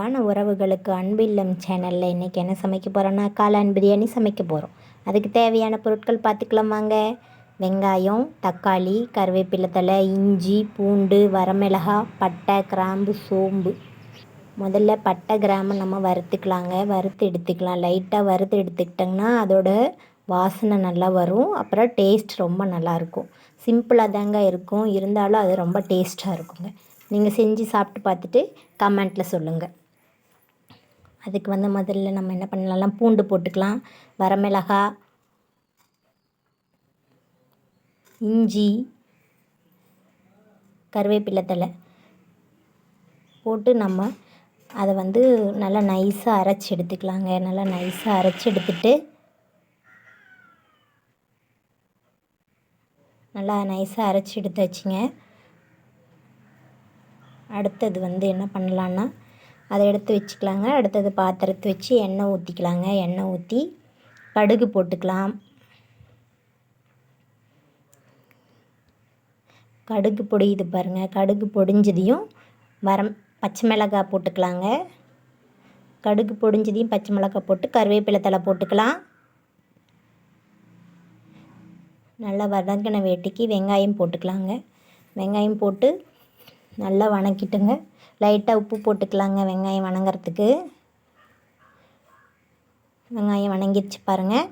ஆன உறவுகளுக்கு அன்பில்லம் சேனலில் இன்றைக்கி என்ன சமைக்க போகிறோன்னா காளான் பிரியாணி சமைக்க போகிறோம் அதுக்கு தேவையான பொருட்கள் பார்த்துக்கலாம் வாங்க. வெங்காயம் தக்காளி கருவேப்பிலை தழை இஞ்சி பூண்டு வரமிளகா பட்டை கிராம்பு சோம்பு. முதல்ல பட்டை கிராம்பு நம்ம வறுத்துக்கலாங்க. வறுத்து எடுத்துக்கலாம். லைட்டாக வறுத்து எடுத்துக்கிட்டோங்கன்னா அதோட வாசனை நல்லா வரும். அப்புறம் டேஸ்ட் ரொம்ப நல்லாயிருக்கும் சிம்பிளாக தாங்க இருக்கும். இருந்தாலும் அது ரொம்ப டேஸ்ட்டாக இருக்குங்க. நீங்கள் செஞ்சு சாப்பிட்டு பார்த்துட்டு கமெண்ட்டில் சொல்லுங்கள் அதுக்கு வந்து முதல்ல நம்ம என்ன பண்ணலாம்? பூண்டு போட்டுக்கலாம். வரமிளகா இஞ்சி கருவேப்பிலை தலை போட்டு நம்ம அதை வந்து நல்லா நைஸாக அரைச்சி எடுத்துக்கலாங்க. நல்லா நைஸாக அரைச்சி எடுத்துட்டு நல்லா நைஸாக அரைச்சி எடுத்து வச்சுங்க. அடுத்தது வந்து என்ன பண்ணலான்னா அதை எடுத்து வச்சுக்கலாங்க. அடுத்தது பாத்திரத்தை வச்சு எண்ணெய் ஊற்றிக்கலாங்க எண்ணெய் ஊற்றி கடுகு போட்டுக்கலாம். கடுகு பொடியுது பாருங்கள் கடுகு பொடிஞ்சதையும் வரம் பச்சை மிளகாய் போட்டுக்கலாங்க. கடுகு பொடிஞ்சதையும் பச்சை மிளகாய் போட்டு கருவேப்பிலை தலை போட்டுக்கலாம். நல்லா வதங்கின வேட்டிக்கு வெங்காயம் போட்டுக்கலாங்க. வெங்காயம் போட்டு நல்லா வணக்கிட்டுங்க. லைட்டாக உப்பு போட்டுக்கலாங்க வெங்காயம் வணங்குறதுக்கு. வெங்காயம் வணங்கிடுச்சு பாருங்கள்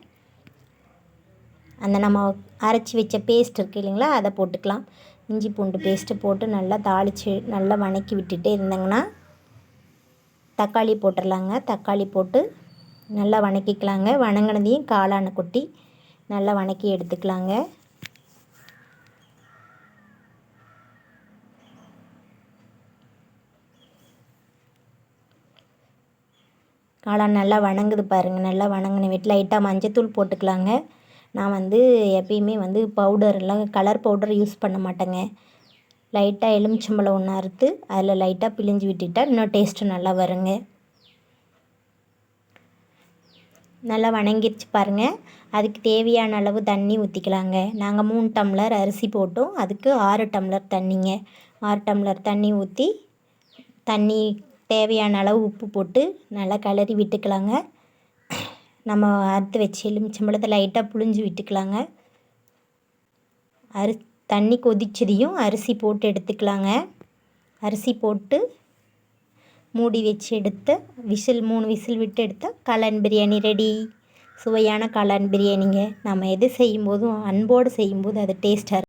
அந்த நம்ம அரைச்சி வச்ச பேஸ்ட் இருக்குது இல்லைங்களா அதை போட்டுக்கலாம். இஞ்சி பூண்டு பேஸ்ட்டு போட்டு நல்லா தாளித்து நல்லா வணக்கி விட்டுட்டு இருந்தேங்கன்னா தக்காளி போட்டுடலாங்க தக்காளி போட்டு நல்லா வணக்கிக்கலாங்க. வணங்கினதையும் காளானை கொட்டி நல்லா வணக்கி எடுத்துக்கலாங்க. காளான் நல்லா வணங்குது பாருங்கள் நல்லா வணங்கின வீட்டில் லைட்டாக மஞ்சத்தூள் போட்டுக்கலாங்க. நான் வந்து எப்பயுமே வந்து பவுடர்லாம் கலர் பவுடர் யூஸ் பண்ண மாட்டேங்க. லைட்டாக எலுமிச்சம்பழம் ஒன்று அறுத்து அதில் லைட்டாக பிழிஞ்சு விட்டுட்டால் இன்னும் டேஸ்ட்டு நல்லா வருங்க. நல்லா வணங்கிருச்சு பாருங்கள் அதுக்கு தேவையான அளவு தண்ணி ஊற்றிக்கலாங்க நாங்கள் மூணு டம்ளர் அரிசி போட்டோம். அதுக்கு ஆறு டம்ளர் தண்ணிங்க. ஆறு டம்ளர் தண்ணி ஊற்றி தண்ணி தேவையான அளவு உப்பு போட்டு நல்லா கிளறி விட்டுக்கலாங்க. நம்ம அறுத்து வச்சு எலுமிச்சம்பழத்தை லைட்டாக புழிஞ்சு விட்டுக்கலாங்க. அரி தண்ணி கொதிச்சதையும் அரிசி போட்டு எடுத்துக்கலாங்க. அரிசி போட்டு மூடி வச்சு எடுத்து விசில் மூணு விசில் விட்டு எடுத்தால் காளான் பிரியாணி ரெடி சுவையான காளான் பிரியாணிங்க. நம்ம எது செய்யும்போதும் அன்போடு செய்யும்போது அது டேஸ்ட்டாக